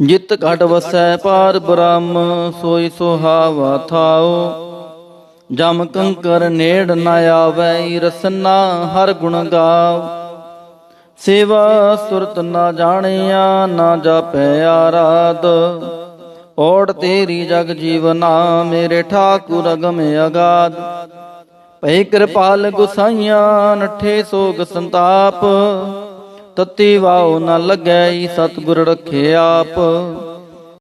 ਜਿਤ ਘਟ ਵਸੈ ਪਾਰ ਬ੍ਰਹਮ, ਸੋਈ ਸੁਹਾਵਾ ਥਾਉ ਜਮ ਕੰਕਰ ਨੇੜ ਨ ਆਵੈ, ਰਸਨਾ ਹਰ ਗੁਣ ਗਾਵ ਸੇਵਾ ਸੁਰਤ ਨਾ ਜਾਣਿਆ, ਨਾ ਜਾਪੈ ਆਰਾਧ। ਓੜ ਤੇਰੀ ਜਗ ਜੀਵਨਾ, ਮੇਰੇ ਠਾਕੁਰ ਅਗਮ ਅਗਾਧ। ਭਈ ਕਿਰਪਾਲ ਗੁਸਾਈਆਂ, ਨਠੇ ਸੋਗ ਸੰਤਾਪ। ਤਤੀ ਵਾਉ ਨ ਲੱਗੈ ਈ ਸਤਿਗੁਰ ਰਖੇ ਆਪ।